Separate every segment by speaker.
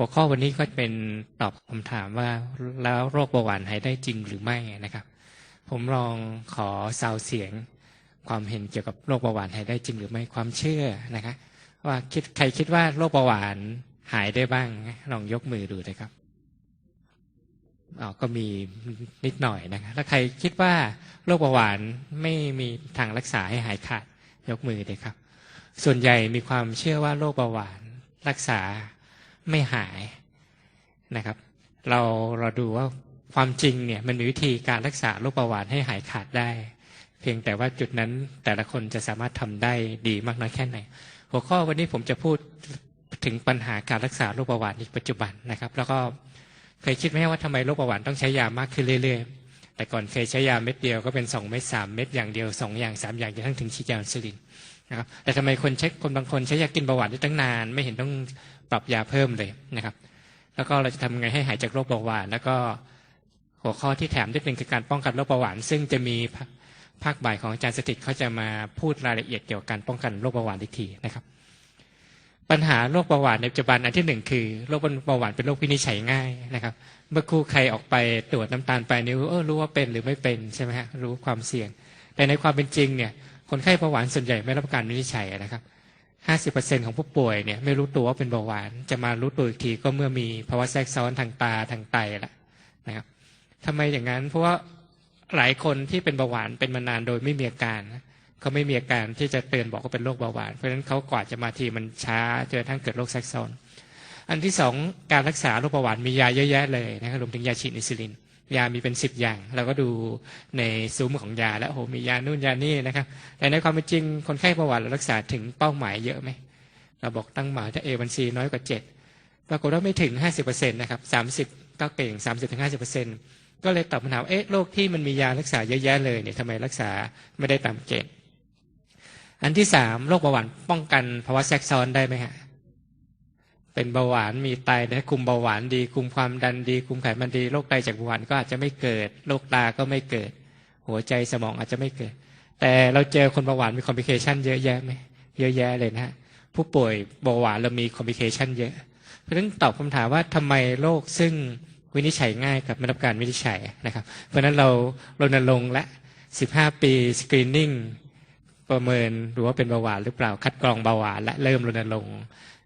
Speaker 1: หัวข้อวันนี้ก็เป็นตอบคำถามว่าแล้วโรคเบาหวานหายได้จริงหรือไม่นะครับ ผมลองขอซาวเสียง ความเห็นเกี่ยวกับโรคเบาหวานหายได้จริงหรือไม่ความเชื่อนะครับว่าคิดใครคิดว่าโรคเบาหวานหายได้บ้างลองยกมือดูเลยครับอ๋อก็มีนิดหน่อยนะครับแล้วใครคิดว่าโรคเบาหวานไม่มีทางรักษาให้หายขาดยกมือเลยครับ ส่วนใหญ่มีความเชื่อว่าโรคเบาหวานรักษา ไม่หายนะครับ เราเราดูว่าความจริงเนี่ยมันมีวิธีการรักษาโรคเบาหวานให้หายขาดได้ เพียงแต่ว่าจุดนั้นแต่ละคนจะสามารถทำได้ดีมากน้อยแค่ไหน หัวข้อวันนี้ผมจะพูดถึงปัญหาการรักษาโรคเบาหวานในปัจจุบันนะครับ แล้วก็เคยคิดไหมว่าทำไมโรคเบาหวานต้องใช้ยามากขึ้นเรื่อยๆ แต่ก่อนเคยใช้ยาเม็ดเดียวก็เป็นสองเม็ดสามเม็ดอย่างเดียวสองอย่างสามอย่างจนทั้งถึงฉีดยาอินซูลินนะครับแต่ทำไมคนใช้คนบางคนใช้ยากินเบาหวานได้ตั้งนาน ไม่เห็นต้อง ปรับยาเพิ่มเลยนะครับ แล้วก็เราจะทำไงให้หายจากโรคเบาหวาน แล้วก็หัวข้อที่แถมด้วยเป็นคือการป้องกันโรคเบาหวาน ซึ่งจะมีภาคบ่ายของอาจารย์สถิตเขาจะมาพูดรายละเอียดเกี่ยวกับการป้องกันโรคเบาหวานอีกทีนะครับ ปัญหาโรคเบาหวานในปัจจุบันอันที่หนึ่งคือโรคเบาหวานเป็นโรควินิจฉัยง่ายนะครับ เมื่อครู่ใครออกไปตรวจน้ำตาลปลายนิ้วเออรู้ว่าเป็นหรือไม่เป็นใช่ไหมฮะรู้ความเสี่ยง แต่ในความเป็นจริงเนี่ยคนไข้เบาหวานส่วนใหญ่ไม่รับการวินิจฉัยนะครับ ห้าสิบเปอร์เซ็นของผู้ป่วยเนี่ยไม่รู้ตัวว่าเป็นเบาหวาน จะมารู้ตัวอีกทีก็เมื่อมีภาวะแทรกซ้อนทางตาทางไตละนะครับทำไมอย่างนั้นเพราะว่าหลายคนที่เป็นเบาหวานเป็นมานานโดยไม่มีอาการเขาไม่มีอาการที่จะเตือนบอกว่าเป็นโรคเบาหวาน เพราะฉะนั้นเขากว่าจะมาทีมันช้าจนทั้งเกิดโรคแทรกซ้อน อันที่สองการรักษาโรคเบาหวานมียาเยอะแยะเลยนะครับรวมถึงยาฉีดอินซูลิน ยามีเป็นสิบอย่าง เราก็ดูในซุ้มของยา แล้วโหมียานู่นยานี่นะครับ แต่ในความเป็นจริงคนไข้เบาหวานเรารักษาถึงเป้าหมายเยอะไหมเราบอกตั้งหมายถ้าเอวันซีน้อยกว่าเจ็ดปรากฏว่าไม่ถึงห้าสิบเปอร์เซ็นต์นะครับสามสิบก็เก่งสามสิบถึงห้าสิบเปอร์เซ็นต์ก็เลยตอบปัญหาเอ๊ะโรคที่มันมียารักษาเยอะแยะเลยเนี่ยทำไมรักษาไม่ได้ตามเกณฑ์อันที่สามโรคเบาหวานป้องกันภาวะแทรกซ้อนได้ไหมฮะ เป็นเบาหวานมีไตนะคุมเบาหวานดี คุมความดันดี คุมไขมันดีโรคไตจากเบาหวานก็อาจจะไม่เกิดโรคตาก็ไม่เกิด หัวใจสมองอาจจะไม่เกิด แต่เราเจอคนเบาหวานมีคอมพลิเคชันเยอะแยะไหมเยอะแยะเลยนะฮะผู้ป่วยเบาหวานเรามีคอมพลิเคชันเยอะ เพราะฉะนั้นตอบคำถามว่าทำไมโรคซึ่งวินิจฉัยง่ายกับไม่รับการวินิจฉัยนะครับ เพราะฉะนั้นเรารณรงค์และ 15 ปีสกรีนนิ่งประเมินดูว่าเป็นเบาหวานหรือเปล่าคัดกรองเบาหวานและเริ่มรณรงค์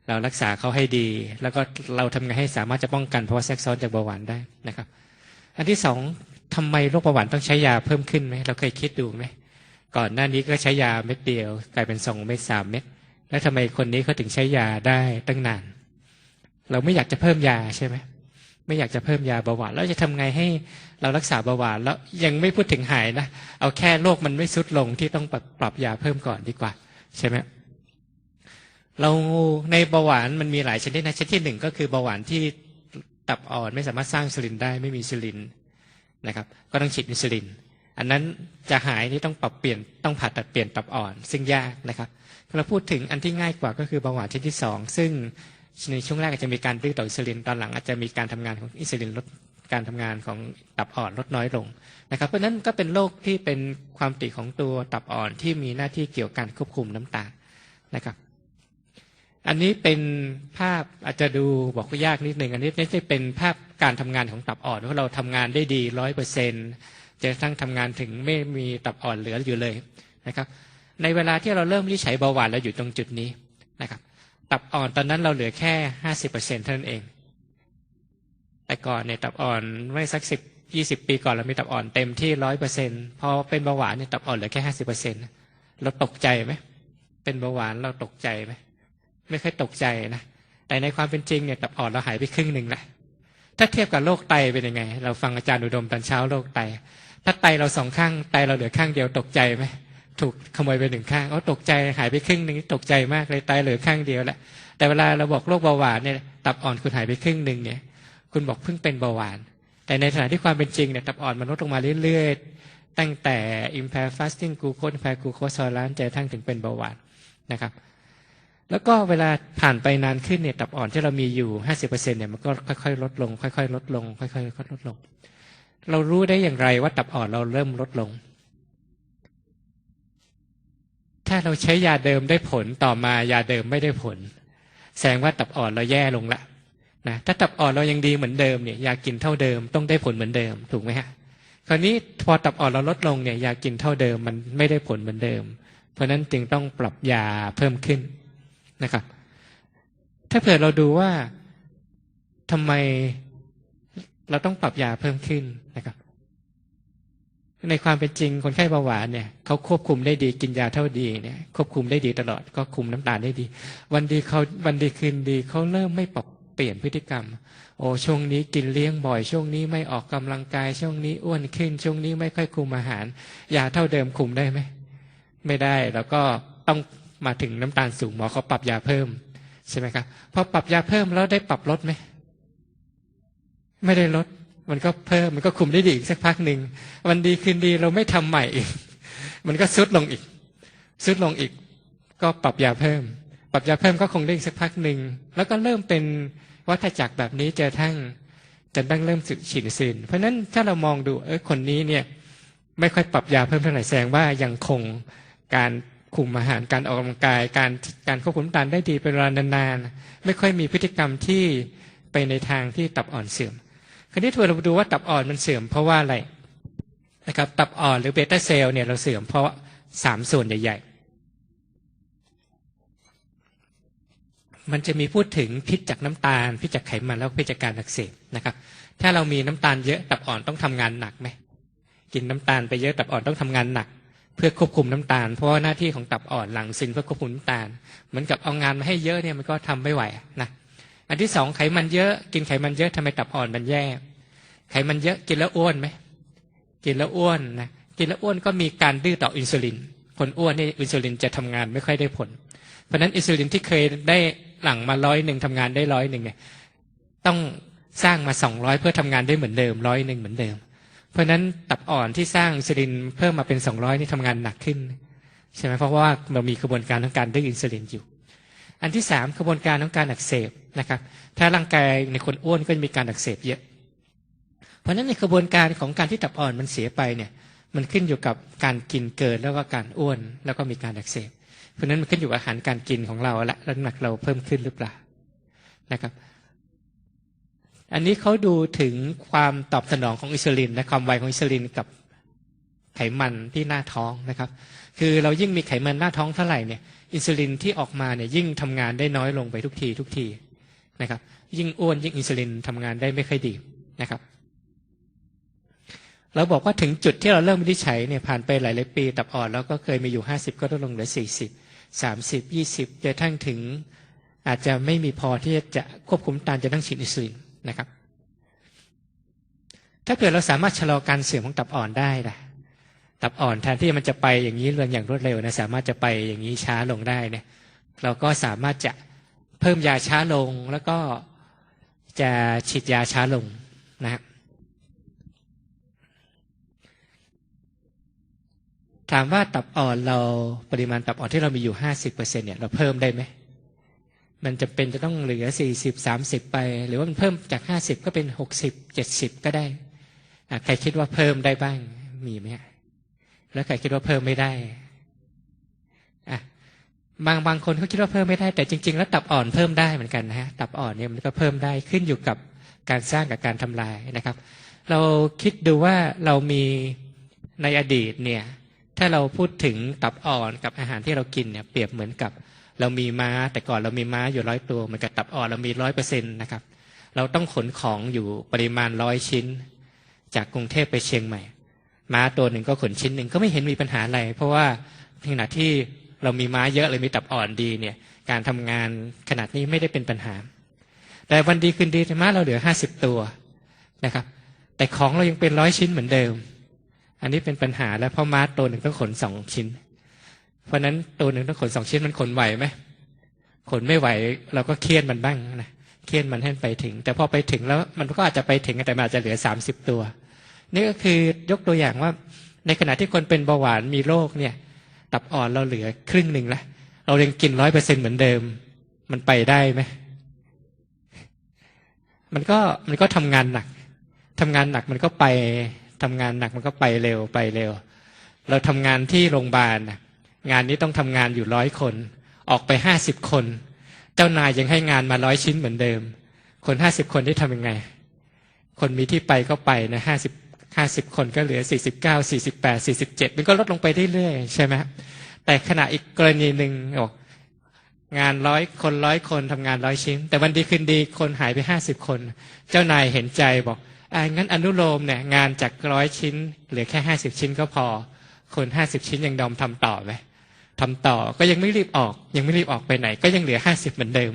Speaker 1: เรารักษาเขาให้ดี แล้วก็เราทำไงให้สามารถจะป้องกันภาวะแทรกซ้อนจากเบาหวานได้นะครับ อันที่สองทำไมโรคเบาหวานต้องใช้ยาเพิ่มขึ้นไหมเราเคยคิดดูไหมก่อนหน้านี้ก็ใช้ยาเม็ดเดียว กลายเป็นสองเม็ดสามเม็ดแล้วทำไมคนนี้เขาถึงใช้ยาได้ตั้งนาน เราไม่อยากจะเพิ่มยาใช่ไหมไม่อยากจะเพิ่มยาเบาหวานแล้วจะทำไงให้เรารักษาเบาหวานแล้วยังไม่พูดถึงหายนะเอาแค่โรคมันไม่สุดลงที่ต้องปรับปรับยาเพิ่มก่อนดีกว่า ใช่ไหม เราในเบาหวานมันมีหลายชนิดนะชนิดที่หนึ่งก็คือเบาหวานที่ตับอ่อนไม่สามารถสร้างอินซูลินได้ไม่มีอินซูลินนะครับ ก็ต้องฉีดอินซูลิน อันนั้นจะหายนี่ต้องปรับเปลี่ยนต้องผ่าตัดเปลี่ยนตับอ่อน ซึ่งยากนะครับเราพูดถึงอันที่ง่ายกว่าก็คือเบาหวานชนิดที่สองซึ่งในช่วงแรกอาจจะมีการดื้อต่ออินซูลินตอนหลังอาจจะมีการทำงานของอินซูลินลดการทำงานของตับอ่อนลดน้อยลงนะครับ เพราะนั้นก็เป็นโรคที่เป็นความติของตัวตับอ่อนที่มีหน้าที่เกี่ยวกับการควบคุมน้ำตาลนะครับ อันนี้เป็นภาพอาจจะดูบอกว่ายากนิดหนึ่งอันนี้ไม่ใช่เป็นภาพการทำงานของตับอ่อนว่าเราทำงานได้ดีร้อยเปอร์เซ็นจะทั้งทำงานถึงไม่มีตับอ่อนเหลืออยู่เลยนะครับ ในเวลาที่เราเริ่มวิจัยเบาหวานเราอยู่ตรงจุดนี้นะครับ ตับอ่อนตอนนั้นเราเหลือแค่ห้าสิบเปอร์เซ็นเท่านั้นเอง แต่ก่อนเนี่ยตับอ่อนไม่สักสิบยี่สิบปีก่อนเรามีตับอ่อนเต็มที่ร้อยเปอร์เซ็นพอเป็นเบาหวานเนี่ยตับอ่อนเหลือแค่ห้าสิบเปอร์เซ็นเราตกใจไหมเป็นเบาหวานเราตกใจไหม ไม่ค่อยตกใจนะแต่ในความเป็นจริงเนี่ยตับอ่อนเราหายไปครึ่งหนึ่งแหละถ้าเทียบกับโรคไตเป็นยังไง เราฟังอาจารย์อุดมตอนเช้าโรคไต ถ้าไตเราสองข้างไตเราเหลือข้างเดียวตกใจไหมถูกขโมยไปหนึ่งข้างเขาตกใจหายไปครึ่งหนึ่งตกใจมากเลยไตเหลือข้างเดียวแหละแต่เวลาเราบอกโรคเบาหวานเนี่ยตับอ่อนคุณหายไปครึ่งหนึ่งเนี่ย คุณบอกเพิ่งเป็นเบาหวาน แต่ในขณะที่ความเป็นจริงเนี่ยตับอ่อนมันลดลงมาเรื่อยๆตั้งแต่ impaired fasting glucose impaired glucose tolerance จะทั้งถึงเป็นเบาหวานนะครับ แล้วก็เวลาผ่านไปนานขึ้นเนี่ยตับอ่อนที่เรามีอยู่ห้าสิบเปอร์เซ็นเนี่ยมันก็ค่อยๆลดลง ค่อยๆลดลง ค่อยๆลดลง เรารู้ได้อย่างไรว่าตับอ่อนเราเริ่มลดลง ถ้าเราใช้ยาเดิมได้ผลต่อมายาเดิมไม่ได้ผล แสดงว่าตับอ่อนเราแย่ลงละนะถ้าตับอ่อนเรายังดีเหมือนเดิมเนี่ยยากินเท่าเดิมต้องได้ผลเหมือนเดิมถูกไหมฮะคราวนี้พอตับอ่อนเราลดลงเนี่ยยากินเท่าเดิมมันไม่ได้ผลเหมือนเดิม เพราะฉะนั้นจึงต้องปรับยาเพิ่มขึ้น นะครับ ถ้าเผื่อเราดูว่าทำไมเราต้องปรับยาเพิ่มขึ้นนะครับ ในความเป็นจริงคนไข้เบาหวานเนี่ยเขาควบคุมได้ดีกินยาเท่าดีเนี่ย ควบคุมได้ดีตลอดก็คุมน้ำตาลได้ดี วันดีเขาวันดีคืนดีเขาเริ่มไม่ปรับเปลี่ยนพฤติกรรม โอ้ช่วงนี้กินเลี้ยงบ่อยช่วงนี้ไม่ออกกำลังกายช่วงนี้อ้วนขึ้น ช่วงนี้ไม่ค่อยคุมอาหารยาเท่าเดิมคุมได้ไหมไม่ได้แล้วก็ต้อง มาถึงน้ำตาลสูงหมอเขาปรับยาเพิ่มใช่ไหมครับพอปรับยาเพิ่มแล้วได้ปรับลดไหมไม่ได้ลด มันก็เพิ่มมันก็คุมได้ดีอีกสักพักหนึ่งวันดีคืนดีเราไม่ทำใหม่อีก มันก็ซุดลงอีกซุดลงอีก ก็ปรับยาเพิ่ม ปรับยาเพิ่มก็คงได้อีกสักพักหนึ่งแล้วก็เริ่มเป็นวัฏจักรแบบนี้เจอทั้งจนตั้งเริ่มสึกฉินซินเพราะฉะนั้นถ้าเรามองดูเออคนนี้เนี่ย ไม่ค่อยปรับยาเพิ่มเท่าไหร่แสดงว่ายังคงการ คุมอาหารการออกกำลังกาย การการควบคุมน้ำตาลได้ดีเป็นเวลานานๆไม่ค่อยมีพฤติกรรมที่ไปในทางที่ตับอ่อนเสื่อม คราวนี้ถ้าเราดูว่าตับอ่อนมันเสื่อมเพราะว่าอะไรนะครับตับอ่อนหรือเบต้าเซลล์เนี่ยเราเสื่อมเพราะสามส่วนใหญ่ ๆ มันจะมีพูดถึงพิษจากน้ำตาล พิษจากไขมันแล้วพิษจากการอักเสบนะครับ ถ้าเรามีน้ำตาลเยอะตับอ่อนต้องทำงานหนักไหมกินน้ำตาลไปเยอะตับอ่อนต้องทำงานหนัก เพื่อควบคุมน้ำตาล เพราะว่าหน้าที่ของตับอ่อนหลังซินเพื่อควบคุมน้ำตาล เหมือนกับเอางานมาให้เยอะเนี่ยมันก็ทำไม่ไหวนะอันที่สองไขมันเยอะกินไขมันเยอะทำไมตับอ่อนมันแย่ ไขมันเยอะกินแล้วอ้วนไหมกินแล้วอ้วนนะกินแล้วอ้วนก็มีการดื้อต่ออินซูลิน คนอ้วนนี่อินซูลินจะทำงานไม่ค่อยได้ผล เพราะฉะนั้นอินซูลินที่เคยได้หลังมาร้อยหนึ่งทำงานได้ร้อยหนึ่งเนี่ยต้องสร้างมาสองร้อยเพื่อทำงานได้เหมือนเดิมร้อยหนึ่งเหมือนเดิม เพราะฉะนั้นตับอ่อนที่สร้างอินซูลินเพิ่มมาเป็นสองร้อยนี่ทำงานหนักขึ้นใช่ไหมเพราะว่าเรามีกระบวนการของการดื้ออินซูลินอยู่ อันที่สามกระบวนการของการอักเสบนะครับ ถ้าร่างกายในคนอ้วนก็จะมีการอักเสบเยอะ เพราะฉะนั้นในกระบวนการของการที่ตับอ่อนมันเสียไปเนี่ย มันขึ้นอยู่กับการกินเกินแล้วก็การอ้วนแล้วก็มีการอักเสบ เพราะฉะนั้นมันขึ้นอยู่กับอาหารการกินของเราและน้ำหนักเราเพิ่มขึ้นหรือเปล่านะครับ อันนี้เขาดูถึงความตอบสนองของอินซูลินและความไวของอินซูลินกับไขมันที่หน้าท้องนะครับ คือเรายิ่งมีไขมันหน้าท้องเท่าไหร่เนี่ย อินซูลินที่ออกมาเนี่ยยิ่งทำงานได้น้อยลงไปทุกทีทุกทีนะครับ ยิ่งอ้วนยิ่งอินซูลินทำงานได้ไม่ค่อยดีนะครับ เราบอกว่าถึงจุดที่เราเริ่มวินิจฉัยเนี่ยผ่านไปหลายหลายปี ตับอ่อนแล้วก็เคยมีอยู่ห้าสิบก็ลดลงเหลือสี่สิบสามสิบยี่สิบจนทั้งถึงอาจจะไม่มีพอที่จะควบคุมตานจะต้องฉีดอินซูลิน นะครับ ถ้าเกิดเราสามารถชะลอการเสื่อมของตับอ่อนได้นะตับอ่อนแทนที่มันจะไปอย่างนี้เรื่องอย่างรวดเร็วนะสามารถจะไปอย่างนี้ช้าลงได้เนี่ย เราก็สามารถจะเพิ่มยาช้าลงแล้วก็จะฉีดยาช้าลงนะครับถามว่าตับอ่อนเราปริมาณตับอ่อนที่เรามีอยู่ห้าสิบเปอร์เซ็นเนี่ยเราเพิ่มได้ไหม มันจะเป็นจะต้องเหลือสี่สิบสามสิบไป หรือว่ามันเพิ่มจากห้าสิบก็เป็นหกสิบเจ็ดสิบก็ได้ใครคิดว่าเพิ่มได้บ้างมีไหมแล้วใครคิดว่าเพิ่มไม่ได้อะบางบางคนเขาคิดว่าเพิ่มไม่ได้ แต่จริง ๆ แล้วตับอ่อนเพิ่มได้เหมือนกันนะฮะตับอ่อนเนี่ยมันก็เพิ่มได้ขึ้นอยู่กับการสร้างกับการทำลายนะครับ เราคิดดูว่าเรามีในอดีตเนี่ย ถ้าเราพูดถึงตับอ่อนกับอาหารที่เรากินเนี่ย เปรียบเหมือนกับ เรามีม้าแต่ก่อนเรามีม้าอยู่ร้อยตัวเหมือนกับตับอ่อนเรามีร้อยเปอร์เซ็นต์นะครับ เราต้องขนของอยู่ปริมาณร้อยชิ้น จากกรุงเทพไปเชียงใหม่ ม้าตัวหนึ่งก็ขนชิ้นหนึ่งก็ไม่เห็นมีปัญหาอะไร เพราะว่าขณะที่เรามีม้าเยอะเลยมีตับอ่อนดีเนี่ย การทำงานขนาดนี้ไม่ได้เป็นปัญหา แต่วันดีคืนดีม้าเราเหลือห้าสิบตัวนะครับ แต่ของเรายังเป็นร้อยชิ้นเหมือนเดิม อันนี้เป็นปัญหาแล้วเพราะม้าตัวหนึ่งต้องขนสองชิ้น เพราะนั้นตัวหนึ่งต้องขนสองชิ้นมันขนไหวไหมขนไม่ไหว เราก็เครียดมันบ้างนะเครียดมันให้ไปถึง แต่พอไปถึงแล้วมันก็อาจจะไปถึงแต่มันอาจจะเหลือสามสิบตัว นี่ก็คือยกตัวอย่างว่า ในขณะที่คนเป็นเบาหวานมีโรคเนี่ย ตับอ่อนเราเหลือครึ่งหนึ่งละเรายังกินร้อยเปอร์เซ็นเหมือนเดิม มันไปได้ไหมมันก็มันก็ทำงานหนักทำงานหนักมันก็ไปทำงานหนักมันก็ไปเร็วไปเร็ว เราทำงานที่โรงพยาบาล งานนี้ต้องทำงานอยู่ร้อยคน ออกไปห้าสิบคน เจ้านายยังให้งานมาร้อยชิ้นเหมือนเดิม คนห้าสิบคนที่ทำยังไง คนมีที่ไปก็ไปนะห้าสิบห้าสิบคนก็เหลือสี่สิบเก้าสี่สิบแปดสี่สิบเจ็ดมันก็ลดลงไปเรื่อยๆใช่ไหมแต่ขณะอีกกรณีหนึ่งบอกงานร้อยคนร้อยคนทำงานร้อยชิ้น แต่วันดีคืนดีคนหายไปห้าสิบคน เจ้านายเห็นใจบอกอ่างั้นอนุโลมเนี่ยงานจากร้อยชิ้น เหลือแค่ห้าสิบชิ้นก็พอ คนห้าสิบชิ้นยังดอมทำต่อไหม ทำต่อก็ยังไม่รีบออก ยังไม่รีบออกไปไหน ก็ยังเหลือห้าสิบเหมือนเดิม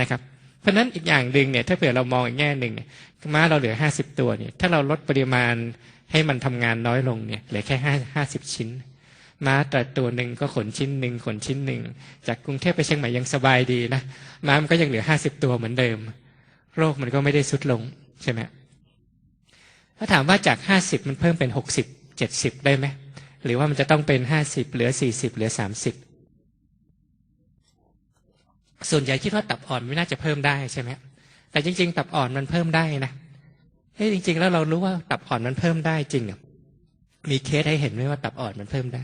Speaker 1: นะครับ เพราะฉะนั้นอีกอย่างหนึ่งเนี่ยถ้าเผื่อเรามองอีกแง่หนึ่งเนี่ยม้าเราเหลือห้าสิบตัวเนี่ยถ้าเราลดปริมาณให้มันทำงานน้อยลงเนี่ยเหลือแค่ห้าห้าสิบชิ้น ม้าแต่ตัวหนึ่งก็ขนชิ้นหนึ่งขนชิ้นหนึ่งจากกรุงเทพไปเชียงใหม่ยังสบายดีนะม้ามันก็ยังเหลือห้าสิบตัวเหมือนเดิม โรคมันก็ไม่ได้สุดลงใช่ไหมถ้าถามว่าจากห้าสิบมันเพิ่มเป็นหกสิบเจ็ดสิบได้ไหม หรือว่ามันจะต้องเป็นห้าสิบเหลือสี่สิบเหลือสามสิบส่วนใหญ่คิดว่าตับอ่อนไม่น่าจะเพิ่มได้ใช่ไหมแต่จริง ๆ ตับอ่อนมันเพิ่มได้นะเฮ้ยจริง ๆ แล้วเรารู้ว่าตับอ่อนมันเพิ่มได้จริงอะมีเคสให้เห็นไหมว่าตับอ่อนมันเพิ่มได้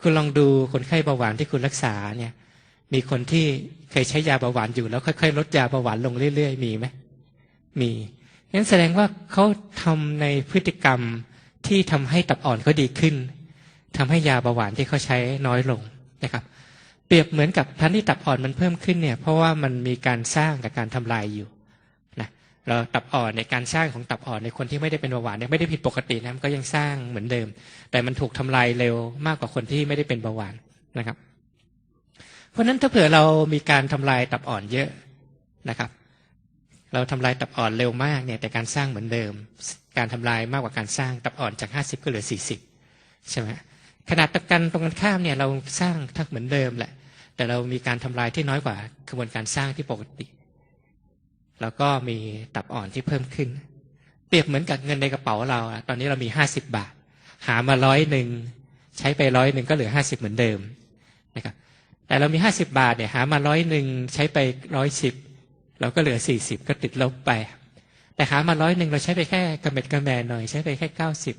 Speaker 1: คุณลองดูคนไข้เบาหวานที่คุณรักษาเนี่ย มีคนที่เคยใช้ยาเบาหวานอยู่แล้วค่อยๆลดยาเบาหวานลงเรื่อยๆ มีไหมมีงั้นแสดงว่าเขาทำในพฤติกรรมที่ทำให้ตับอ่อนเขาดีขึ้น ทำให้ยาเบาหวานที่เขาใช้น้อยลงนะครับ เปรียบเหมือนกับทันที่ตับอ่อนมันเพิ่มขึ้นเนี่ยเพราะว่ามันมีการสร้างกับการทำลายอยู่นะเราตับอ่อนในการสร้างของตับอ่อนในคนที่ไม่ได้เป็นเบาหวานเนี่ยไม่ได้ผิดปกตินะมันก็ยังสร้างเหมือนเดิม แต่มันถูกทำลายเร็วมากกว่าคนที่ไม่ได้เป็นเบาหวานนะครับ เพราะฉะนั้นถ้าเผื่อเรามีการทำลายตับอ่อนเยอะนะครับ เราทำลายตับอ่อนเร็วมากเนี่ยแต่การสร้างเหมือนเดิม การทำลายมากกว่าการสร้างตับอ่อนจากห้าสิบก็เหลือสี่สิบใช่ไหม ขนาดตะกันตรงกันข้ามเนี่ยเราสร้างทักเหมือนเดิมแหละ แต่เรามีการทำลายที่น้อยกว่ากระบวนการสร้างที่ปกติ แล้วก็มีตับอ่อนที่เพิ่มขึ้น เปรียบเหมือนกับเงินในกระเป๋าเราตอนนี้เรามีห้าสิบบาท หามาร้อยหนึ่งใช้ไปร้อยหนึ่งก็เหลือห้าสิบเหมือนเดิมนะครับแต่เรามีห้าสิบาทเนี่ยหามาร้อยหนึ่งใช้ไปร้อยสิบเราก็เหลือสี่สิบก็ติดลบไป แต่หามาร้อยหนึ่งเราใช้ไปแค่กระเม็ดกระแมหน่อยใช้ไปแค่เก้าสิบ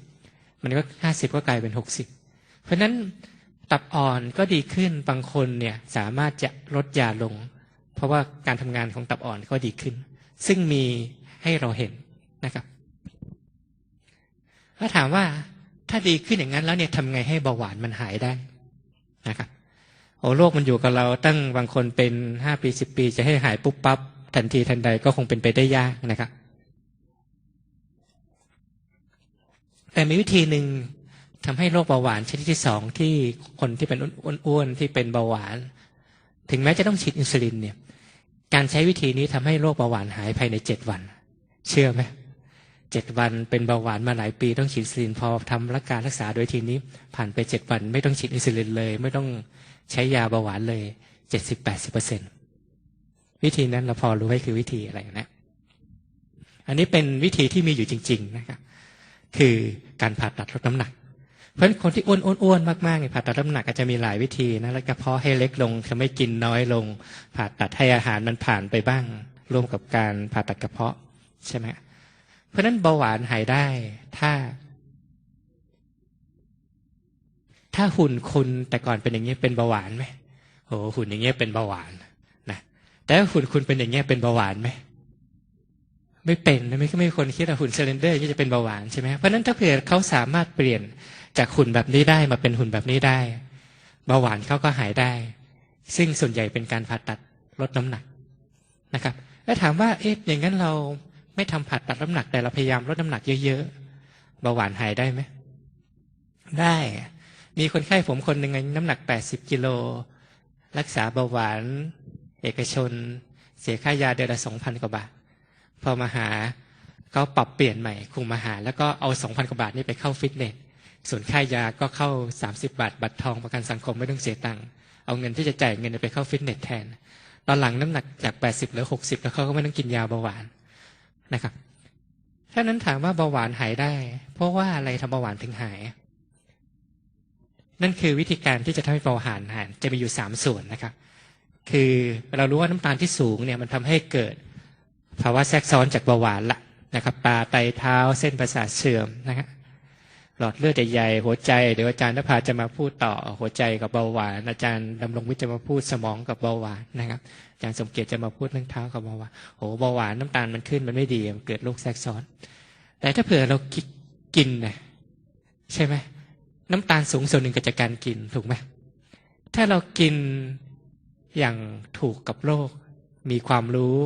Speaker 1: มันก็ห้าสิบก็กลายเป็นหกสิบ เพราะนั้นตับอ่อนก็ดีขึ้นบางคนเนี่ยสามารถจะลดยาลง เพราะว่าการทำงานของตับอ่อนก็ดีขึ้น ซึ่งมีให้เราเห็นนะครับถ้าถามว่าถ้าดีขึ้นอย่างนั้นแล้วเนี่ยทำไงให้เบาหวานมันหายได้นะครับโอ้โรคมันอยู่กับเราตั้งบางคนเป็นห้าปีสิบปี จะให้หายปุ๊บปั๊บทันทีทันใดก็คงเป็นไปได้ยากนะครับ แต่มีวิธีหนึ่ง ทำให้โรคเบาหวานชนิดที่สองที่คนที่เป็นอ้วนๆที่เป็นเบาหวาน ถึงแม้จะต้องฉีดอินซูลินเนี่ย การใช้วิธีนี้ทำให้โรคเบาหวานหายภายในเจ็ดวัน เชื่อไหมเจ็ดวันเป็นเบาหวานมาหลายปีต้องฉีดอินซูลินพอทำรักการรักษาโดยทีนี้ ผ่านไปเจ็ดวัน ไม่ต้องฉีดอินซูลินเลย ไม่ต้องใช้ยาเบาหวานเลยเจ็ดสิบแปดสิบเปอร์เซ็นวิธีนั้นเราพอรู้ให้คือวิธีอะไรนะ อันนี้เป็นวิธีที่มีอยู่จริง ๆ นะครับคือการผ่าตัดลดน้ำหนัก เพราะฉะนั้นคนที่อ้วนอ้วนมากๆเนี่ยผ่าตัดลดน้ำหนักอาจจะมีหลายวิธีนะแล้วกระเพาะให้เล็กลงจะไม่กินน้อยลง ผ่าตัดให้อาหารมันผ่านไปบ้าง ร่วมกับการผ่าตัดกระเพาะใช่ไหมเพราะฉะนั้นเบาหวานหายได้ถ้า ถ้าหุ่นคุณแต่ก่อนเป็นอย่างนี้ยเป็นเบาหวานไหมโอ้หุ่นอย่างเงี้ยเป็นเบาหวานนะแต่ถ้าหุ่นคุณเป็นอย่างเงี้ยเป็นเบาหวานไหม ไม่เป็นไม่ไม่คนคิดว่าหุ่นเซเลนเดอร์จะเป็นเบาหวานใช่ไหมเพราะนั้นถ้าเผื่อเขาสามารถเปลี่ยนจากหุ่นแบบนี้ได้มาเป็นหุ่นแบบนี้ได้เบาหวานเขาก็หายได้ ซึ่งส่วนใหญ่เป็นการผ่าตัดลดน้ำหนักนะครับ แล้วถามว่าเอ๊ะอย่างนั้นเราไม่ทำผ่าตัดน้ำหนักแต่เราพยายามลดน้ำหนักเยอะๆเบาหวานหายได้ไหมได้ มีคนไข้ผมคนหนึ่งน้ำหนักแปดสิบกิโลรักษาเบาหวาน เอกชน เสียค่ายาเดือนละสองพันกว่าบาท พอมาหาก็ปรับเปลี่ยนใหม่คุมมาหา แล้วก็เอาสองพันกว่าบาทนี้ไปเข้าฟิตเนสส่วนค่ายาก็เข้าสามสิบาท บัตรทองประกันสังคมไม่ต้องเสียตังค์เอาเงินที่จะจ่ายเงินไปเข้าฟิตเนสแทน ตอนหลังน้ำหนักจากแปดสิบเหลือหกสิบแล้วเขาก็ไม่ต้องกินยาเบาหวานนะครับถ้านั้นถามว่าเบาหวานหายได้ เพราะว่าอะไรทำเบาหวานถึงหาย นั่นคือวิธีการที่จะทำให้เบาหวานหายจะมีอยู่สามส่วนนะครับ คือเรารู้ว่าน้ำตาลที่สูงเนี่ยมันทำให้เกิด ภาวะแทรกซ้อนจากเบาหวานละนะครับตาไตเท้าเส้นประสาทเสื่อมนะครับหลอดเลือดใหญ่หัวใจเดี๋ยวอาจารย์นภาจะมาพูดต่อหัวใจกับเบาหวาน อาจารย์ดำรงวิจะมาพูดสมองกับเบาหวานนะครับอาจารย์สมเกียรติจะมาพูดเรื่องเท้ากับเบาหวานโหเบาหวานน้ำตาลมันขึ้นมันไม่ดีมันเกิดโรคแทรกซ้อน แต่ถ้าเผื่อเรากินนะใช่ไหมน้ำตาลสูงส่วนหนึ่งก็จากการกินถูกไหมถ้าเรากินอย่างถูกกับโรคมีความรู้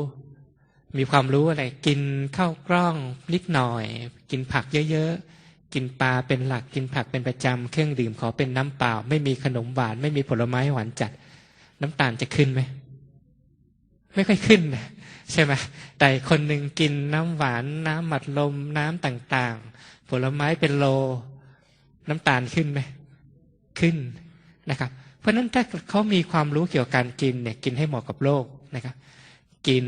Speaker 1: มีความรู้อะไร กินข้าวกล้องนิดหน่อย กินผักเยอะๆ กินปลาเป็นหลัก กินผักเป็นประจำ เครื่องดื่มขอเป็นน้ำเปล่า ไม่มีขนมหวาน ไม่มีผลไม้หวานจัด น้ำตาลจะขึ้นไหม ไม่ค่อยขึ้นนะใช่ไหมแต่คนหนึ่งกินน้ำหวาน น้ำหมัดลม น้ำต่างๆ ผลไม้เป็นโล น้ำตาลขึ้นไหม ขึ้นนะครับ เพราะฉะนั้นถ้าเขามีความรู้เกี่ยวกับการกินเนี่ย กินให้เหมาะกับโลกนะครับ กิน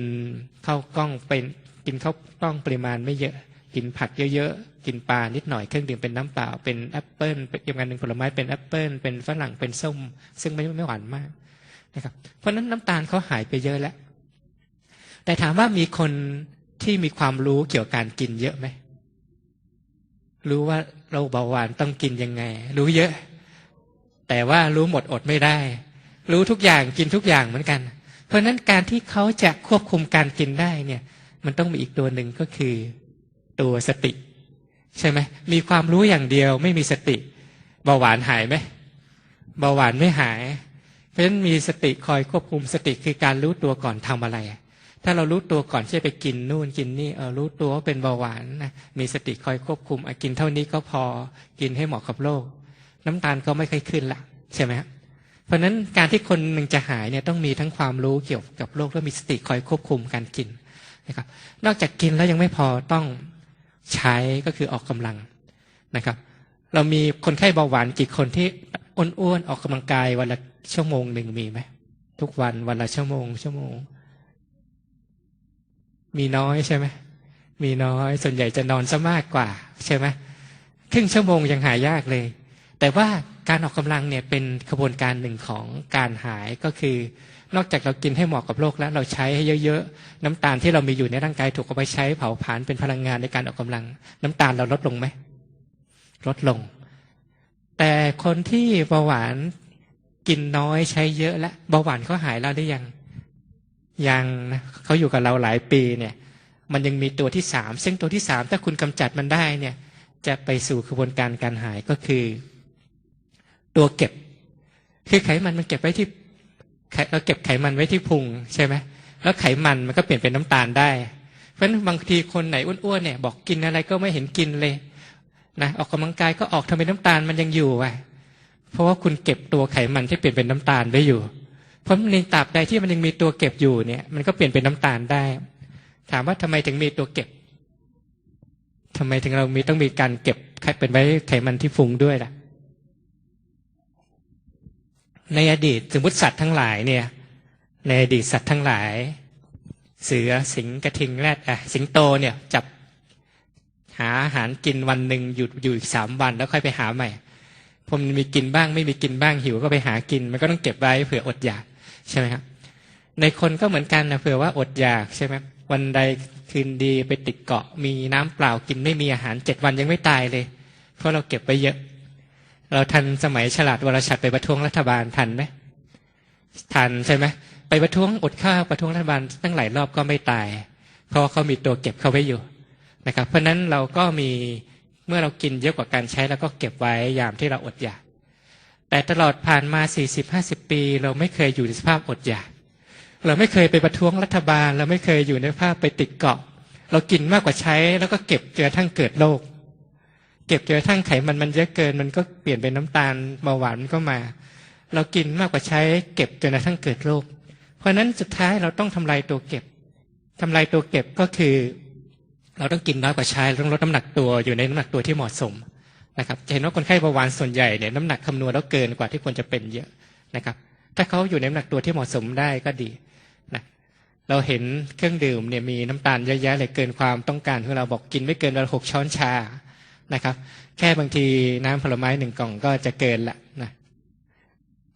Speaker 1: ข้าวกล้องเป็นกินข้าวกล้องปริมาณไม่เยอะ กินผักเยอะๆ กินปลานิดหน่อยเครื่องดื่มเป็นน้ำเปล่า เป็นแอปเปิลอย่างการหนึ่งผลไม้เป็นแอปเปิลเป็นฝรั่งเป็นส้ม ซึ่งไม่ไม่หวานมากนะครับเพราะฉะนั้นน้ำตาลเขาหายไปเยอะแล้ว แต่ถามว่ามีคนที่มีความรู้เกี่ยวกับการกินเยอะไหมรู้ว่าเราเบาหวานต้องกินยังไง รู้เยอะ แต่ว่ารู้หมดอดไม่ได้ รู้ทุกอย่างกินทุกอย่างเหมือนกัน ราะนั้นการที่เขาจะควบคุมการกินได้เนี่ย มันต้องมีอีกตัวหนึ่งก็คือตัวสติ ใช่ไหมมีความรู้อย่างเดียวไม่มีสติเบาหวานหายไหมเบาหวานไม่หาย เพราะฉะนั้นมีสติคอยควบคุมสติคือการรู้ตัวก่อนทำอะไร ถ้าเรารู้ตัวก่อนที่จะไปกินนู่นกินนี่เออรู้ตัวว่าเป็นเบาหวานนะมีสติคอยควบคุมกินเท่านี้ก็พอกินให้เหมาะกับโรคน้ำตาลก็ไม่ค่อยขึ้นละใช่ไหมครับ เพราะฉะนั้นการที่คนหนึ่งจะหายเนี่ยต้องมีทั้งความรู้เกี่ยวกับโรคและมีสติคอยควบคุมการกินนะครับ นอกจากกินแล้วยังไม่พอต้องใช้ก็คือออกกำลังนะครับ เรามีคนไข้เบาหวานกี่คนที่อ้วนๆออกกำลังกายวันละชั่วโมงหนึ่งมีไหมทุกวันวันละชั่วโมง ชั่วโมง มีน้อยใช่ไหมมีน้อยส่วนใหญ่จะนอนซะมากกว่า ใช่ไหมครึ่งชั่วโมงยังหายยากเลย แต่ว่าการออกกำลังเนี่ยเป็นขบวนการหนึ่งของการหายก็คือนอกจากเรากินให้เหมาะกับโรคแล้วเราใช้ให้เยอะๆ น้ำตาลที่เรามีอยู่ในร่างกายถูกเอาไปใช้เผาผลาญเป็นพลังงานในการออกกำลัง น้ำตาลเราลดลงไหมลดลง แต่คนที่เบาหวานกินน้อยใช้เยอะแล้วเบาหวานเขาหายแล้วหรือยัง ยังนะเขาอยู่กับเราหลายปีเนี่ย มันยังมีตัวที่สามซึ่งตัวที่สามถ้าคุณกำจัดมันได้เนี่ย จะไปสู่กระบวนการการหายก็คือ ตัวเก็บ คือไขมันมันเก็บไว้ที่เราเก็บไขมันไว้ที่พุงใช่ไหมแล้วไขมันมันก็เปลี่ยนเป็นน้ำตาลได้ เพราะฉะนั้นบางทีคนไหนอ้วนๆเนี่ย บอกกินอะไรก็ไม่เห็นกินเลยนะออกกำลังกายก็ออกทำเป็นน้ำตาลมันยังอยู่อะเพราะว่าคุณเก็บตัวไขมันที่เปลี่ยนเป็นน้ำตาลไว้อยู่ เพราะในตราบใดที่มันยังมีตัวเก็บอยู่เนี่ย มันก็เปลี่ยนเป็นน้ำตาลได้ ถามว่าทำไมถึงมีตัวเก็บทำไมถึงเรามีต้องมีการเก็บเป็นไว้ไขมันที่ฟุงด้วยล่ะ ในอดีตสมมติสัตว์ทั้งหลายเนี่ยในอดีตสัตว์ทั้งหลาย เสือสิงกระทิงแรดอะสิงโตเนี่ยจับหาอาหารกินวันหนึ่งหยุดอยู่อีกสามวันแล้วค่อยไปหาใหม่พอมันมีกินบ้างไม่มีกินบ้างหิวก็ไปหากิน มันก็ต้องเก็บไว้เผื่ออดอยากใช่ไหมครับในคนก็เหมือนกันนะเผื่อว่าอดอยากใช่ไหมวันใดคืนดีไปติดเกาะมีน้ำเปล่ากินไม่มีอาหารเจ็ดวันยังไม่ตายเลย เพราะเราเก็บไปเยอะ เราทันสมัยฉลาดวรชัดไปประท้วงรัฐบาลทันไหมทันใช่ไหมไปประท้วงอดข้าวประท้วงรัฐบาลตั้งหลายรอบก็ไม่ตาย เพราะเขามีตัวเก็บเขาไว้อยู่นะครับ เพราะนั้นเราก็มีเมื่อเรากินเยอะกว่าการใช้แล้วก็เก็บไว้ยามที่เราอดอยาก แต่ตลอดผ่านมาสี่สิบห้าสิบปี เราไม่เคยอยู่ในสภาพอดอยาก เราไม่เคยไปประท้วงรัฐบาล เราไม่เคยอยู่ในภาพไปติดเกาะ เรากินมากกว่าใช้แล้วก็เก็บเจอทั้งเกิดโรค เก็บจนกระทั่งไขมันมันเยอะเกิน มันก็เปลี่ยนเป็นน้ำตาลเบาหวานมันก็มา เรากินมากกว่าใช้เก็บจนกระทั่งเกิดโรคเพราะฉะนั้นสุดท้ายเราต้องทำลายตัวเก็บทำลายตัวเก็บก็คือ เราต้องกินน้อยกว่าใช้ต้องลดน้ำหนักตัวอยู่ในน้ำหนักตัวที่เหมาะสมนะครับจะเห็นว่าคนไข้เบาหวานส่วนใหญ่เนี่ยน้ำหนักคำนวณแล้วเกินกว่าที่ควรจะเป็นเยอะนะครับ ถ้าเขาอยู่ในน้ำหนักตัวที่เหมาะสมได้ก็ดีนะเราเห็นเครื่องดื่มเนี่ยมีน้ำตาลเยอะแยะเลยเกินความต้องการที่เราบอกกินไม่เกินวันหกช้อนชา นะครับ แค่บางทีน้ำผลไม้หนึ่งกล่องก็จะเกินละนะ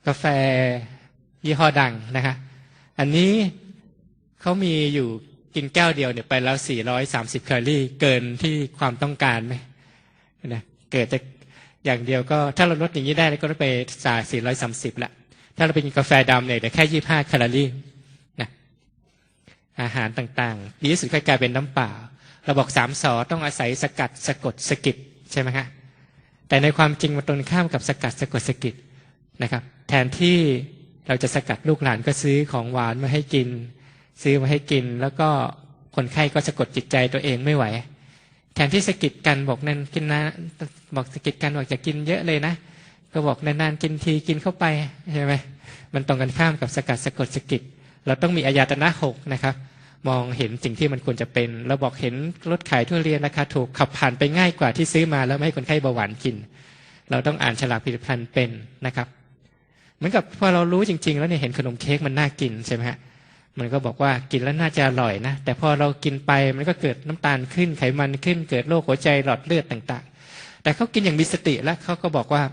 Speaker 1: กาแฟยี่ห้อดังนะคะอันนี้เขามีอยู่กินแก้วเดียวเนี่ยไปแล้วสี่ร้อยสามสิบแคลอรี่ เกินที่ความต้องการไหมนะเกิดจะอย่างเดียวก็ถ้าเราลดอย่างนี้ได้ก็ลดไปสาสี่ร้อยสามสิบละถ้าเราไปกินกาแฟดำเนี่ยเดี๋ยวแค่ยี่ห้าแคลอรี่นะอาหารต่างๆดีที่สุดก็กลายเป็นน้ำเปล่า เราบอกสามสอต้องอาศัยสกัดสะกดสกิดใช่ไหมฮะแต่ในความจริงมันตรงข้ามกับสกัดสะกดสกิดนะครับ แทนที่เราจะสกัดลูกหลานก็ซื้อของหวานมาให้กิน ซื้อมาให้กิน แล้วก็คนไข้ก็สะกดจิตใจตัวเองไม่ไหว แทนที่สกิดกันบอกนั่นกินนะบอกสกิดกันบอกจะกินเยอะเลยนะก็บอกนานๆกินทีกินเข้าไปใช่ไหมมันตรงกันข้ามกับสกัดสะกดสกิดเราต้องมีอายตนะหกนะครับ มองเห็นสิ่งที่มันควรจะเป็นเราบอกเห็นรถขายทุเรียนราคาถูกขับผ่านไปง่ายกว่าที่ซื้อมาแล้วไม่ให้คนไข้เบาหวานกิน เราต้องอ่านฉลากผลิตภัณฑ์เป็นนะครับเหมือนกับพอเรารู้จริง ๆ แล้วเนี่ยเห็นขนมเค้กมันน่ากินใช่ไหมฮะมันก็บอกว่ากินแล้วน่าจะอร่อยนะ แต่พอเรากินไปมันก็เกิดน้ำตาลขึ้นไขมันขึ้น เกิดโรคหัวใจหลอดเลือดต่าง ๆ แต่เขากินอย่างมีสติแล้วเขาก็บอกว่า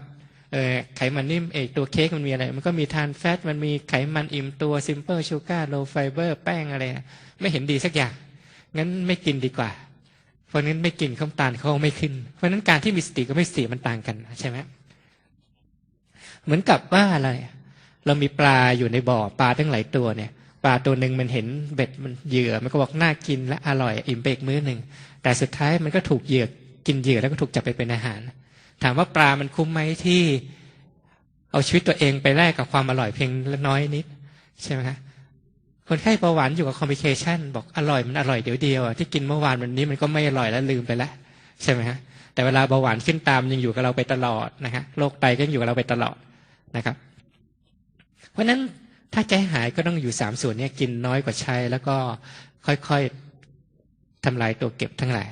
Speaker 1: ไขมันนี่มเออตัวเค้กมันมีอะไร มันก็มีทานแฟตมันมีไขมันอิ่มตัวซิมเปิลชูการ์โลไฟเบอร์แป้งอะไรไม่เห็นดีสักอย่าง งั้นไม่กินดีกว่า เพราะงั้นไม่กินข้าวตาลเขาไม่ขึ้น เพราะฉะนั้นการที่มีสติกับไม่สติมันต่างกันใช่ไหมเหมือนกับว่าอะไร เรามีปลาอยู่ในบ่อปลาทั้งหลายตัวเนี่ย ปลาตัวหนึ่งมันเห็นเบ็ดมันเหยื่อ มันก็บอกน่ากินและอร่อยอิ่มเบกมื้อหนึ่งแต่สุดท้ายมันก็ถูกเหยื่อกินเหยื่อแล้วก็ถูกจับไปเป็นอาหาร ถามว่าปลามันคุ้มไหมที่เอาชีวิตตัวเองไปแลกกับความอร่อยเพียงเล็กน้อยนิด ใช่ไหมคะคนไข้เบาหวานอยู่กับคอมพิเคชันบอกอร่อยมันอร่อยเดี๋ยวเดียวที่กินเมื่อวานวันนี้มันก็ไม่อร่อยแล้วลืมไปแล้วใช่ไหมฮะแต่เวลาเบาหวานขึ้นตามยังอยู่กับเราไปตลอดนะฮะโรคไตก็ยังอยู่กับเราไปตลอดนะครับ เพราะฉะนั้นถ้าใจหายก็ต้องอยู่สามส่วนนี้กินน้อยกว่าใช้ แล้วก็ค่อยๆทำลายตัวเก็บทั้งหลาย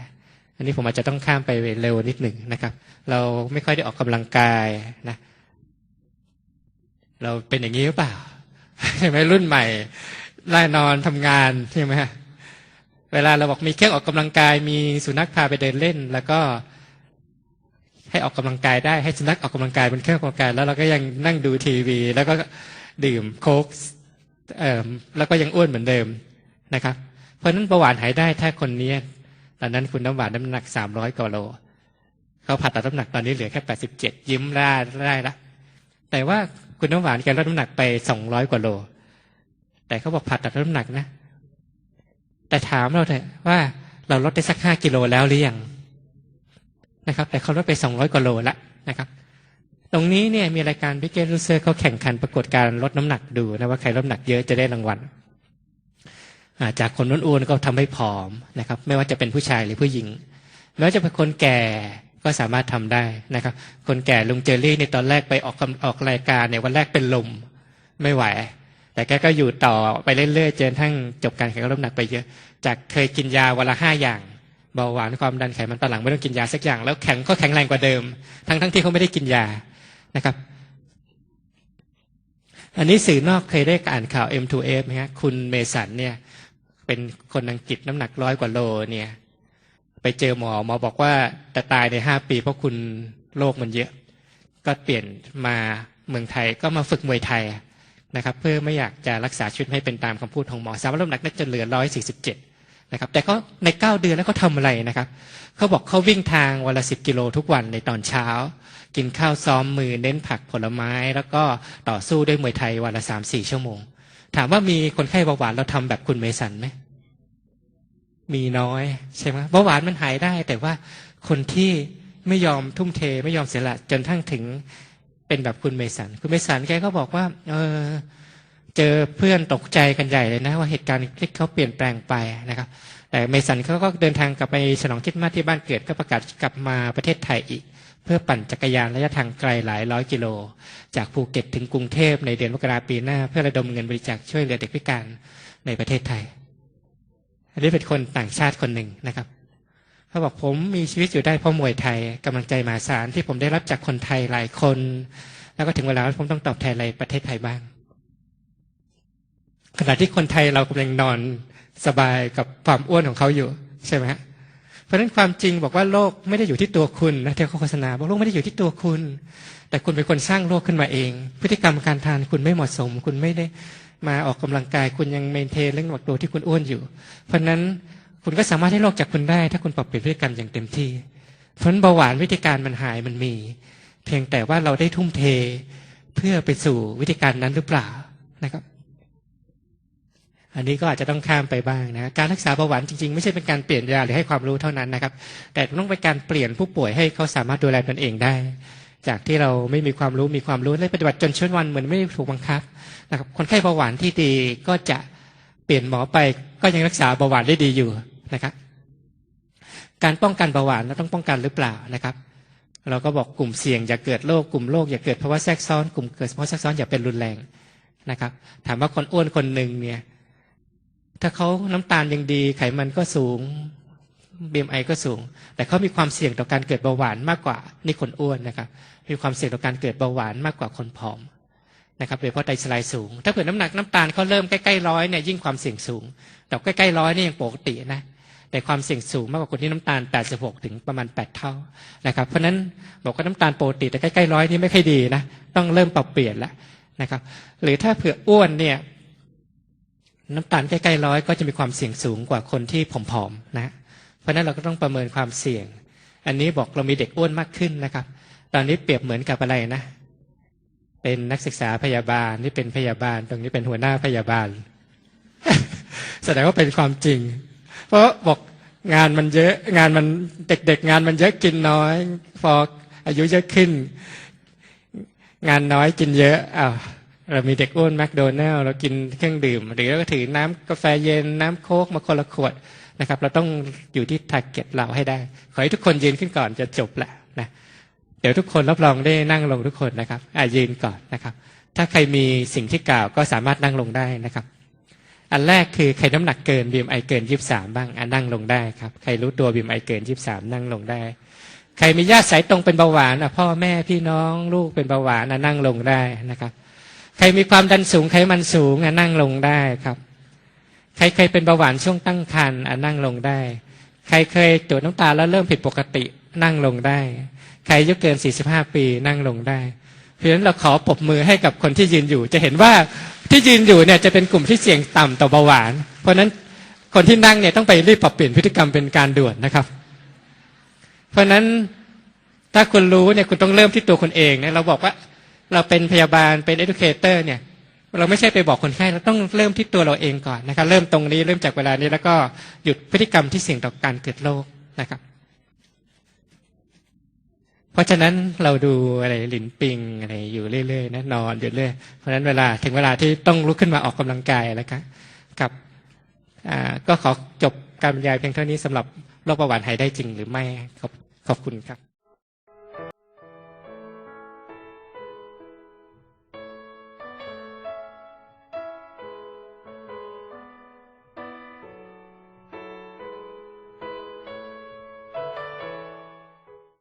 Speaker 1: อันนี้ผมอาจจะต้องข้ามไปเร็วนิดหนึ่งนะครับ เราไม่ค่อยได้ออกกำลังกายนะ เราเป็นอย่างนี้หรือเปล่าใช่ไหมรุ่นใหม่ไล่นอนทำงานใช่ไหมเวลาเราบอกมีเครื่องออกกำลังกาย มีสุนัขพาไปเดินเล่น แล้วก็ให้ออกกำลังกายได้ให้สุนัขออกกำลังกายเป็นเครื่องออกกำลังกาย แล้วเราก็ยังนั่งดูทีวี แล้วก็ดื่มโค้กเอ่อแล้วก็ยังอ้วนเหมือนเดิมนะครับ เพราะนั้นเบาหวานหายได้ถ้าคนนี้ ตอนนั้นคุณน้ำหวานน้ำหนักสามร้อยกว่าโลเขาผ่าตัดน้ำหนักตอนนี้เหลือแค่แปดสิบเจ็ดยิ้มได้ได้ละ แต่ว่าคุณน้ำหวานแกลดน้ำหนักไปสองร้อยกว่าโล แต่เขาบอกผ่าตัดน้ำหนักนะ แต่ถามเราเถอะว่าเราลดได้สักห้ากิโลแล้วหรือยังนะครับ แต่เขาลดไปสองร้อยกว่าโลละนะครับ ตรงนี้เนี่ยมีรายการพิเกอร์ลูเซอร์เขาแข่งขันประกวดการลดน้ำหนักดูนะว่าใครลดน้ำหนักเยอะจะได้รางวัล จากคนอ้วนๆก็ทำให้ผอมนะครับ ไม่ว่าจะเป็นผู้ชายหรือผู้หญิงแม้ว่าจะเป็นคนแก่ก็สามารถทำได้นะครับ คนแก่ลุงเจอรี่ในตอนแรกไปออกออกรายการเนี่ยวันแรกเป็นลมไม่ไหว แต่แกก็อยู่ต่อไปเรื่อยๆจนทั้งจบการแข่งขันลดน้ำหนักไปเยอะ จากเคยกินยาวันละห้าอย่างเบาหวานความดันไขมันตอนหลังไม่ต้องกินยาสักอย่าง แล้วแข็งก็แข็งแรงกว่าเดิม ทั้งทั้งที่เขาไม่ได้กินยานะครับ อันนี้สื่อนอกเคยได้อ่านข่าว M2F ไหมฮะคุณเมสันเนี่ย เป็นคนอังกฤษน้ำหนักร้อยกว่าโลเนี่ย ไปเจอหมอหมอบอกว่าจะตายในห้าปีเพราะคุณโรคมันเยอะ ก็เปลี่ยนมาเมืองไทยก็มาฝึกมวยไทยนะครับ เพื่อไม่อยากจะรักษาชีวิตให้เป็นตามคำพูดของหมอสามารถลดน้ำหนักได้จนเหลือร้อยสี่สิบเจ็ดนะครับ แต่เขาในเก้าเดือนแล้วเขาทาอะไรนะครับเขาบอกเขาวิ่งทางวันละสิบกิโลทุกวันในตอนเช้า กินข้าวซ้อมมือเน้นผักผลไม้ แล้วก็ต่อสู้ด้วยมวยไทยวันละสามสี่ชั่วโมง ถามว่ามีคนไข้เบาหวานเราทำแบบคุณเมสันไหมมีน้อยใช่ไหมเบาหวานมันหายได้ แต่ว่าคนที่ไม่ยอมทุ่มเทไม่ยอมเสียละจนทั้งถึงเป็นแบบคุณเมสัน คุณเมสันแกก็บอกว่า เออเจอเพื่อนตกใจกันใหญ่เลยนะ ว่าเหตุการณ์คลิกเขาเปลี่ยนแปลงไปนะครับ แต่เมสันเขาก็เดินทางกลับไปฉลองคิดมาที่บ้านเกิดก็ประกาศกลับมาประเทศไทยอีก เพื่อปั่นจักรยานระยะทางไกลหลายร้อยกิโล จากภูเก็ตถึงกรุงเทพในเดือนมกราปีหน้า เพื่อระดมเงินบริจาคช่วยเหลือเด็กพิการในประเทศไทย อันนี้เป็นคนต่างชาติคนหนึ่งนะครับเขาบอกผมมีชีวิตอยู่ได้เพราะมวยไทยกำลังใจมหาศาลที่ผมได้รับจากคนไทยหลายคน แล้วก็ถึงเวลาผมต้องตอบแทนอะไรประเทศไทยบ้าง ขณะที่คนไทยเรากำลังนอนสบายกับความอ้วนของเขาอยู่ใช่ไหมฮะ ราะฉะนั้นความจริงบอกว่าโลกไม่ได้อยู่ที่ตัวคุณนะเทวโฆษณาบอกโลกไม่ได้อยู่ที่ตัวคุณ แต่คุณเป็นคนสร้างโลกขึ้นมาเอง พฤติกรรมการทานคุณไม่เหมาะสม คุณไม่ได้มาออกกำลังกาย คุณยังเมนเทนเรื่องหนวดตัวที่คุณอ้วนอยู่ เพราะฉะนั้นคุณก็สามารถให้โลกจากคุณได้ ถ้าคุณปรับเปลี่ยนพฤติกรรมอย่างเต็มที่ เพราะนั้นเบาหวานวิธีการมันหายมันมี เพียงแต่ว่าเราได้ทุ่มเทเพื่อไปสู่วิธีการนั้นหรือเปล่านะครับ อันนี้ก็อาจจะต้องข้ามไปบ้างนะการรักษาเบาหวานจริงๆ ไม่ใช่เป็นการเปลี่ยนยาหรือให้ความรู้เท่านั้นนะครับ แต่ต้องเป็นการเปลี่ยนผู้ป่วยให้เขาสามารถดูแลตนเองได้ จากที่เราไม่มีความรู้มีความรู้และปฏิบัติจนชั่ววันเหมือนไม่ได้ถูกบังคับนะครับคนไข้เบาหวานที่ดีก็จะเปลี่ยนหมอไปก็ยังรักษาเบาหวานได้ดีอยู่นะครับการป้องกันเบาหวานเราต้องป้องกันหรือเปล่านะครับ เราก็บอกกลุ่มเสี่ยงอย่าเกิดโรคกลุ่มโรคอย่าเกิดภาวะแทรกซ้อนกลุ่มเกิดภาวะแทรกซ้อนอย่าเป็นรุนแรงนะครับ ถามว่าคนอ้วนคนหนึ่งเนี่ย ถ้าเขาน้ำตาลยังดี ไขมันก็สูง BMI ก็สูง แต่เขามีความเสี่ยงต่อการเกิดเบาหวานมากกว่านี่คนอ้วนนะครับ มีความเสี่ยงต่อการเกิดเบาหวานมากกว่าคนผอมนะครับโดยเฉพาะไตรสลด์สูง ถ้าเกิดน้ำหนักน้ำตาลเขาเริ่มใกล้ๆร้อยเนี่ยยิ่งความเสี่ยงสูง แต่ใกล้ๆร้อยนี่ยังปกตินะแต่ความเสี่ยงสูงมากกว่าคนที่น้ำตาล 86 ถึงประมาณ 8 เท่านะครับ เพราะฉะนั้นบอกว่าน้ำตาลปกติแต่ใกล้ๆร้อยนี่ไม่ค่อยดีนะต้องเริ่มปรับเปลี่ยนแล้วนะครับ หรือถ้าเผื่ออ้วนเนี่ย น้ำตาลใกล้ๆร้อยก็จะมีความเสี่ยงสูงกว่าคนที่ผอมๆนะ เพราะนั้นเราก็ต้องประเมินความเสี่ยง อันนี้บอกเรามีเด็กอ้วนมากขึ้นนะครับ ตอนนี้เปรียบเหมือนกับอะไรนะ เป็นนักศึกษาพยาบาลนี่เป็นพยาบาล ตรงนี้เป็นหัวหน้าพยาบาล แสดงว่าเป็นความจริง เพราะบอกงานมันเยอะงานมันเด็กๆ งานมันเยอะกินน้อย พออายุเยอะขึ้น งานน้อยกินเยอะอ้าว เรามีเด็กอ้วนแมคโดนัลล์เรากินเครื่องดื่ม หรือเราก็ถือน้ำกาแฟเย็นน้ำโค้กมาคนละขวดนะครับ เราต้องอยู่ที่ทาร์เก็ตเราให้ได้ ขอให้ทุกคนยืนขึ้นก่อนจะจบแหละนะเดี๋ยวทุกคนรับรองได้นั่งลงทุกคนนะครับอ่ายืนก่อนนะครับ ถ้าใครมีสิ่งที่กล่าวก็สามารถนั่งลงได้นะครับ อันแรกคือใครน้ำหนักเกิน BMI เกิน23บ้างอะนั่งลงได้ครับใครรู้ตัว BMI เกิน23นั่งลงได้ใครมีญาติสายตรงเป็นเบาหวานอะพ่อแม่พี่น้องลูกเป็นเบาหวานอะนั่งลงได้นะครับ ใครมีความดันสูงไขมันสูงอะนั่งลงได้ครับ ใครเคยเป็นเบาหวานช่วงตั้งครรภ์อะนั่งลงได้ ใครเคยตรวจน้ำตาแล้วเริ่มผิดปกตินั่งลงได้ ใครอายุเกิน 45 ปีนั่งลงได้ เพราะฉะนั้นเราขอปรบมือให้กับคนที่ยืนอยู่ จะเห็นว่าที่ยืนอยู่เนี่ยจะเป็นกลุ่มที่เสี่ยงต่ำต่อเบาหวาน เพราะฉะนั้นคนที่นั่งเนี่ยต้องไปรีบปรับเปลี่ยนพฤติกรรมเป็นการด่วนนะครับ เพราะฉะนั้นถ้าคุณรู้เนี่ยคุณต้องเริ่มที่ตัวคุณเองเนี่ยเราบอกว่า เราเป็นพยาบาลเป็น educator เนี่ย เราไม่ใช่ไปบอกคนไข้เราต้องเริ่มที่ตัวเราเองก่อนนะครับ เริ่มตรงนี้เริ่มจากเวลานี้แล้วก็หยุดพฤติกรรมที่เสี่ยงต่อการเกิดโรคนะครับ เพราะฉะนั้นเราดูอะไรหลินปิงอะไรอยู่เรื่อยๆนะนอนอยู่เรื่อยเพราะฉะนั้นเวลาถึงเวลาที่ต้องลุกขึ้นมาออกกำลังกายแล้วครับกับก็ขอจบการบรรยายเพียงเท่านี้สำหรับโรคเบาหวานหายได้จริงหรือไม่ขอบขอบคุณครับ